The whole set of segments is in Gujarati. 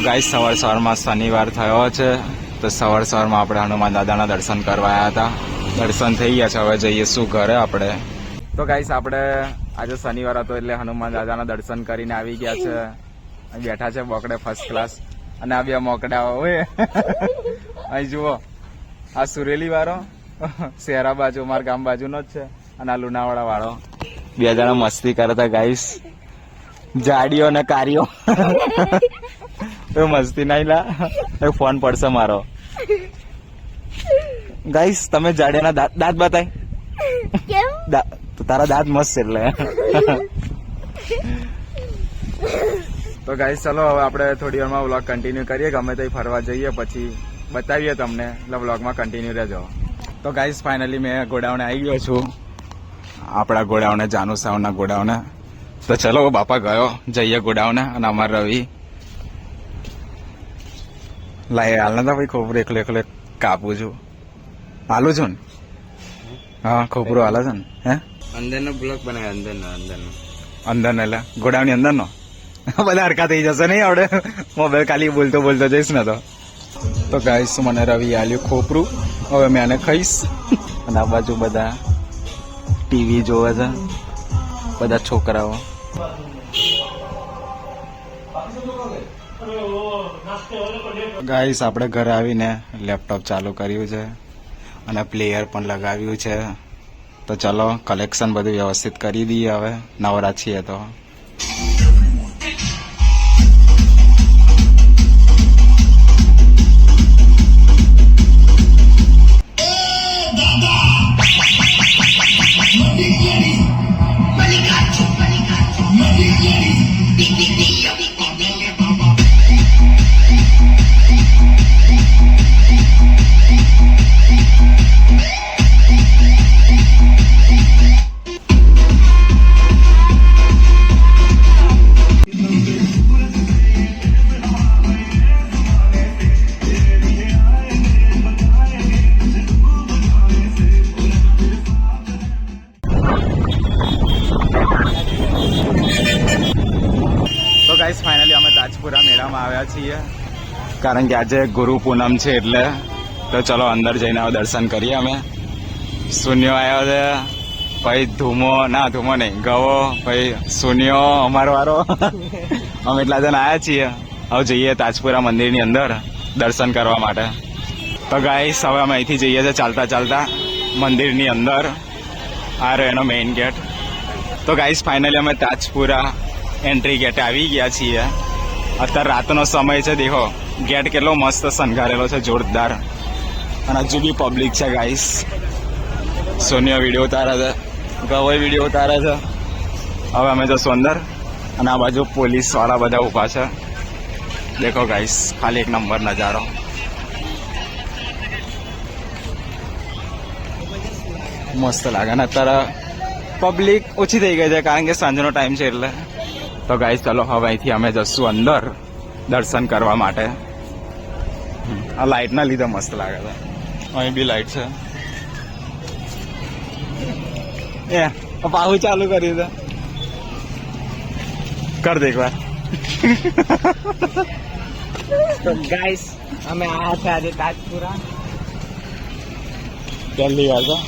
ગાઈસ સવાર સવારમાં શનિવાર થયો છે. તો સવાર સવારમાં આપણે હનુમાન દાદાના દર્શન કરવા આવ્યા હતા. દર્શન થઈ ગયા છે. હવે જઈએ શું ઘરે આપણે. તો ગાઈસ આપણે આજે શનિવાર હતો એટલે હનુમાન દાદાના દર્શન કરીને આવી ગયા છે. બેઠા છે બોકડે ફર્સ્ટ ક્લાસ અને આ બે મોકડા હોય અહીં જુઓ. આ સુરેલી વાળો. શહેરા બાજુ મારા ગામ બાજુનો જ છે. અને આ લુણાવાડા વાળો. બે જણા મસ્તી કરતા ગાઈસ જાડીઓ ને કારીઓ. એ મસ્તી નહીં લા. એ ફોન પડશે મારો. ગાઈસ તમે જાડિયાના દાંત દાંત બતાય. તો તારા દાંત મસ્ત છે એટલે. તો ગાઈસ ચલો હવે આપણે થોડી વારમાં વ્લોગ કન્ટિન્યુ કરીએ ગમે તે ફરવા જઈએ પછી બતાવીએ તમને. એટલે વ્લોગમાં કન્ટિન્યુ રહેજો. તો ગાઈસ ફાઇનલી મેં ગોડાઉને આવી ગયો છું. આપણા ગોડાઉને જાનુ સાવના ગોડાઉને. તો ચલો બાપા ગયો. જઈએ ગોડાઉને અને અમાર રવિ. લાય હાલ નતા ભાઈ ખોપરું એકલો એકલો કાપું છું. હાલું છું ને? હા ખોપરું હાલે છે ને? હે? અંદરનો બ્લોક બનાવે અંદરનો અંદરનો. અંદર ને એટલે? ગોડાઉનની અંદર નો બધા હરકા થઈ જશે નહીં આવડે. મોબાઈલ ખાલી બોલતો બોલતો જઈશ ને તો. તો ગાઈશ મને રવિ આલ્યું ખોપરું. હવે મેં આને ખાઈશ. અને આ બાજુ બધા ટીવી જોવે છે. બધા છોકરાઓ. ગાઈસ આપણે ઘરે આવીને લેપટોપ ચાલુ કર્યું છે અને પ્લેયર પણ લગાવ્યું છે. તો ચલો કલેક્શન બધું વ્યવસ્થિત કરી દઈએ હવે. નવરાત્રી તો. આવ્યા છીએ. કારણ કે આજે ગુરુ પૂનમ છે એટલે તો ચલો અંદર જઈને આવો દર્શન કરીએ અમે. શૂન્યો આવ્યો છે. ભાઈ ધૂમો ના ધૂમો નહીં ગવો. ભાઈ શૂન્યો અમારો વારો. અમે એટલા જણ આવ્યા છીએ. હવે જઈએ તાજપુરા મંદિરની અંદર દર્શન કરવા માટે. તો ગાઈસ હવે અમે અહીંથી જઈએ છીએ ચાલતા ચાલતા મંદિરની અંદર. આ રહ્યો એનો મેઇન ગેટ તો ગાઈસ ફાઇનલી અમે તાજપુરા એન્ટ્રી ગેટે આવી ગયા છીએ. અત્યારે રાતનો સમય છે, દેખો. ગેટ કેટલો મસ્ત શણગારેલો છે, જોરદાર. અને હજુ બી પબ્લિક છે ગાઈસ સોનિયા વીડિયો ઉતારે છે ગવય વીડિયો ઉતારે છે. હવે અમે જશું અંદર. અને આ બાજુ પોલીસવાળા બધા ઊભા છે. દેખો ગાઈસ ખાલી એક નંબર નજારો. મસ્ત લાગે. ને અત્યારે પબ્લિક ઓછી થઈ ગઈ છે, કારણ કે સાંજનો ટાઈમ છે એટલે. તો ગાઈસ ચલો હવે અહીંથી અમે જશું અંદર દર્શન કરવા માટે. આ લાઇટના લીધે મસ્ત લાગે છે. અહીં બી લાઇટ છે. એ પાહું ચાલુ કરી દે કર દે એકવાર. તો ગાઈસ અમે આયા છે આજે તાજપુરા. વાર તો.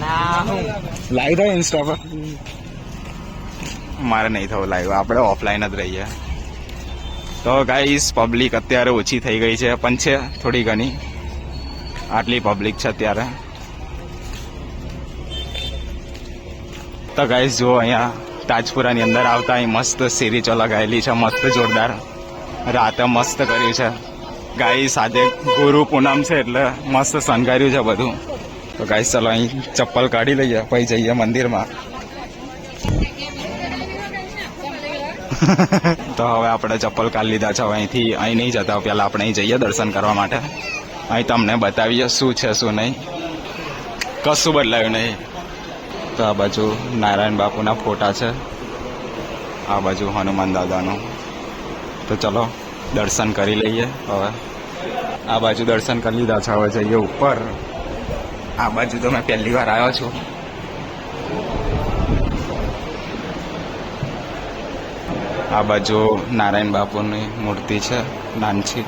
ના હું. લાઈવ થાય ઇન્સ્ટા પર. મારે નહીં થવું લાઈવ આપણે ઓફલાઈન જ રહીએ. તો ગાઈસ પબ્લિક અત્યારે ઓછી થઈ ગઈ છે, પણ છે થોડી ઘણી. આટલી પબ્લિક છે અત્યારે. તો ગાઈસ જુઓ અહીંયા તાજપુરાની અંદર આવતા અહીં મસ્ત સિરીચો લગાવેલી છે, મસ્ત જોરદાર. રાતે મસ્ત કર્યું છે. ગાઈસ આજે ગુરુ પૂનમ છે એટલે મસ્ત શણગાર્યું છે બધું. તો ગાઈસ ચલો અહીં ચપ્પલ કાઢી લઈએ, પછી જઈએ મંદિરમાં. તો હવે આપણે ચપ્પલ કાઢી લીધા છે. હવે અહીંથી અહીં નહીં જતા પહેલાં આપણે અહીં જઈએ દર્શન કરવા માટે. અહીં તમને બતાવીએ શું છે, શું નહીં. કશું બદલાયું નહીં. તો આ બાજુ નારાયણ બાપુના ફોટા છે. આ બાજુ હનુમાન દાદાનું. તો ચલો, દર્શન કરી લઈએ હવે. આ બાજુ દર્શન કરી લીધા છે. હવે જઈએ ઉપર. આ બાજુ તો મેં પહેલી વાર આવ્યો છું. આ બાજુ નારાયણ બાપુની મૂર્તિ છે નાનછી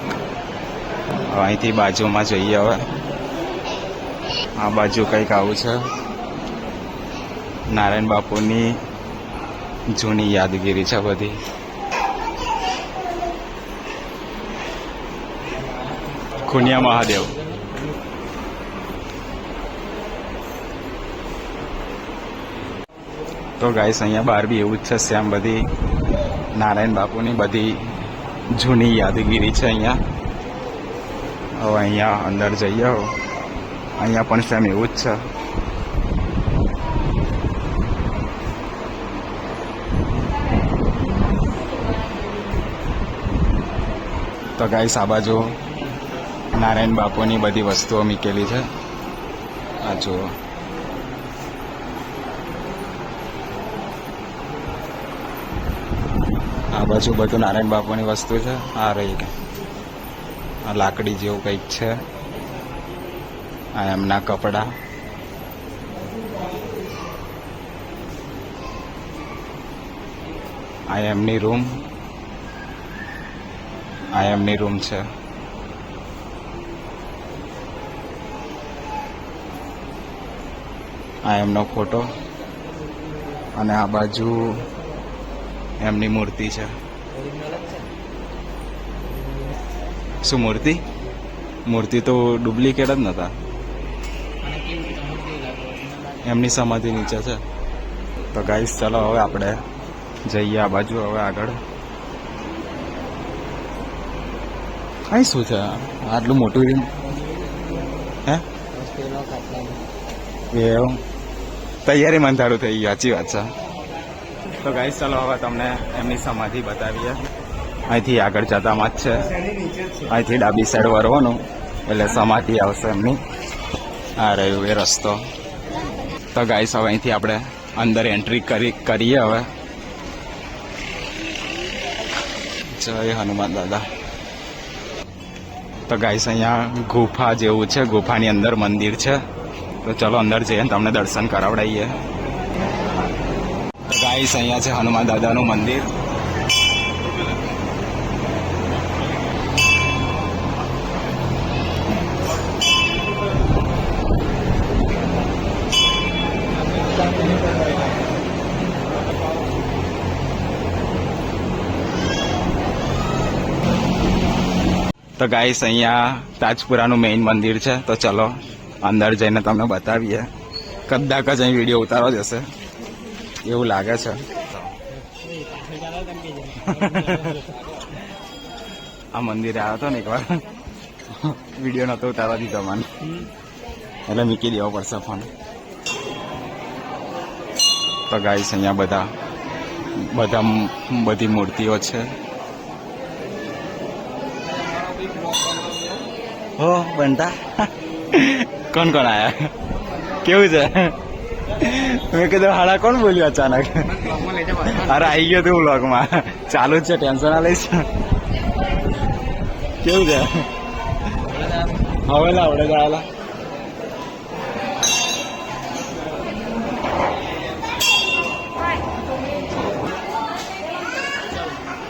અહીંથી બાજુમાં જઈએ હવે. આ બાજુ કંઈક આવું છે. નારાયણ બાપુની જૂની યાદગીરી છે બધી. ખુનિયા મહાદેવ. તો ગાઈસ, અહીંયા બહાર બી એવું જ છે શ્યામ બધી નારાયણ બાપુની બધી જૂની યાદગીરી છે અહીંયા. હવે અહીંયા અંદર જઈએ હવે અહીંયા પણ સેમ એવું જ છે. તો ગાઈસ આ નારાયણ બાપુની બધી વસ્તુઓ મૂકેલી છે. આ જુઓ. બાજુ બધું નારાયણ બાપુની વસ્તુ છે. આ રહી આ લાકડી જેવું કંઈક છે. આ એમના કપડા. આ એમની રૂમ. આ એમની રૂમ છે. આ એમનો ફોટો. અને આ બાજુ એમની મૂર્તિ છે. શું મૂર્તિ? મૂર્તિ તો ડુપ્લિકેટ જ નતા. એમની સમાધિ નીચે છે. તો ગાઈસ ચાલો હવે આપણે જઈએ આ બાજુ હવે આગળ. કઈ શું છે? આટલું મોટું રીમ હે? એવું? તૈયારી મંધારું થઈ ગયું સાચી વાત છે. તો ગાઈસ ચાલો હવે તમને એમની સમાધિ બતાવીએ. અહીંથી આગળ જતામાં જ છે. અહીંથી ડાબી સાઈડ વરવાનું એટલે સમાધિ આવશે એમની. આ રહ્યું એ રસ્તો. તો ગાઈસ હવે અહીંથી આપણે અંદર એન્ટ્રી કરી, કરીએ હવે. જય હનુમાન દાદા. તો ગાઈસ અહીંયા ગુફા જેવું છે. ગુફાની અંદર મંદિર છે. તો ચલો અંદર જઈએ તમને દર્શન કરાવડાવીએ ગાઈસ, અહીંયા છે હનુમાન દાદાનું મંદિર. તો ગાઈસ, અહીંયા તાજપુરાનું મેઇન મંદિર છે. તો ચલો, અંદર જઈને તમને બતાવીએ. કદાચ જ અહીં વીડિયો ઉતારો જશે. એવું લાગે છે. આ મંદિરે આવ્યો હતો ને એકવાર. વીડિયો નતો ઉતારવા દીધો મને એટલે મૂકી દેવો પડશે ફોન તો ગાઈસ અહીંયા બધા બધા બધી મૂર્તિઓ છે. હો બનતા. કોણ કોણ આયા? કેવું છે? મેં કીધું, હાડા કોણ બોલ્યું અચાનક? અરે આવી ગયો તું વ્લોગમાં ચાલુ જ છે ટેન્શન આ લઈશ. કેવું છે? હવે આવડે જાયેલા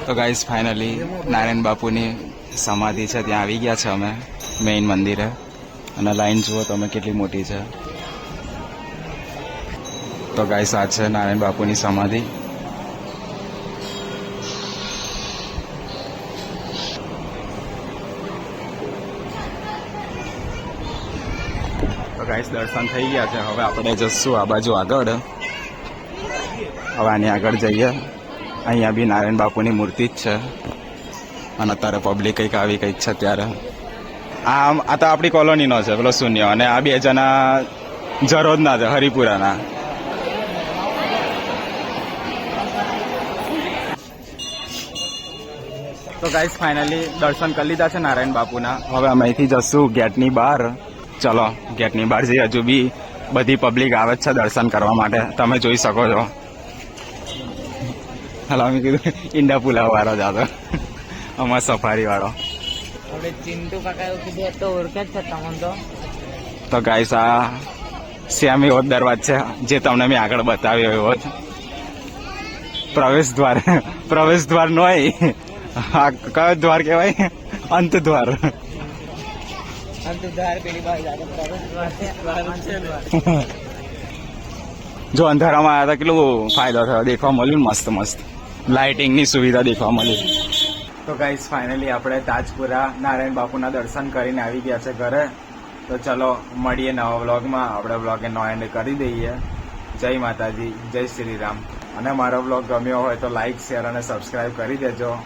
તો ગાઈસ ફાઇનલી નારાયણ બાપુની સમાધિ છે. ત્યાં આવી ગયા છે અમે મેઇન મંદિરે. અને લાઈન જુઓ તમે કેટલી મોટી છે. તો ગાઈસ આ છે, નારાયણ બાપુની સમાધિ. તો દર્શન થઈ ગયા છે. હવે આપણે જશું આ બાજુ આગળ. હવે આની આગળ જઈએ. અહીંયા બી નારાયણ બાપુની મૂર્તિ જ છે. અને અત્યારે પબ્લિક કંઈક આવી કંઈક છે ત્યારે. આ આ તો આપણી કોલોનીનો છે, પેલો શૂન્ય. અને આ બે જણા જરોદના છે, હરિપુરાના. તો ગાઈસ ફાઇનલી દર્શન કરી લીધા છે નારાયણ બાપુના. હવે અમે અહીંથી જશું ગેટની બહાર. ચલો ગેટની બહાર જઈએ. હજુ બી બધી પબ્લિક આવે છે દર્શન કરવા માટે. તમે જોઈ શકો છો. હાલ અમે કીધું ઈંડા પુલાવ વાળો જ હતો. અમાર સફારી વાળો ચિંટુ કાકા કીધું તો ઓળખે છે તમને તો. તો ગાઈસ આ શ્યામ એવો દરવાજ છે જે તમને મેં આગળ બતાવ્યો એવો પ્રવેશ દ્વાર પ્રવેશ દ્વાર નો આ કયો દ્વાર કહેવાય? અંત દ્વાર જો અંધારામાં આવ્યા હતા કેટલું ફાયદો થયો. દેખવા મળ્યું મસ્ત મસ્ત. લાઇટિંગની સુવિધા દેખવા મળી. તો ગાઈસ ફાઇનલી આપણે તાજપુરા નારાયણ બાપુના દર્શન કરીને આવી ગયા છે ઘરે. તો ચલો મળીએ નવા વ્લોગમાં આપણે વ્લોગ નો એન્ડ કરી દઈએ. જય માતાજી જય શ્રી રામ. અને મારો વ્લોગ ગમ્યો હોય તો લાઇક શેર અને સબસ્ક્રાઇબ કરી દેજો.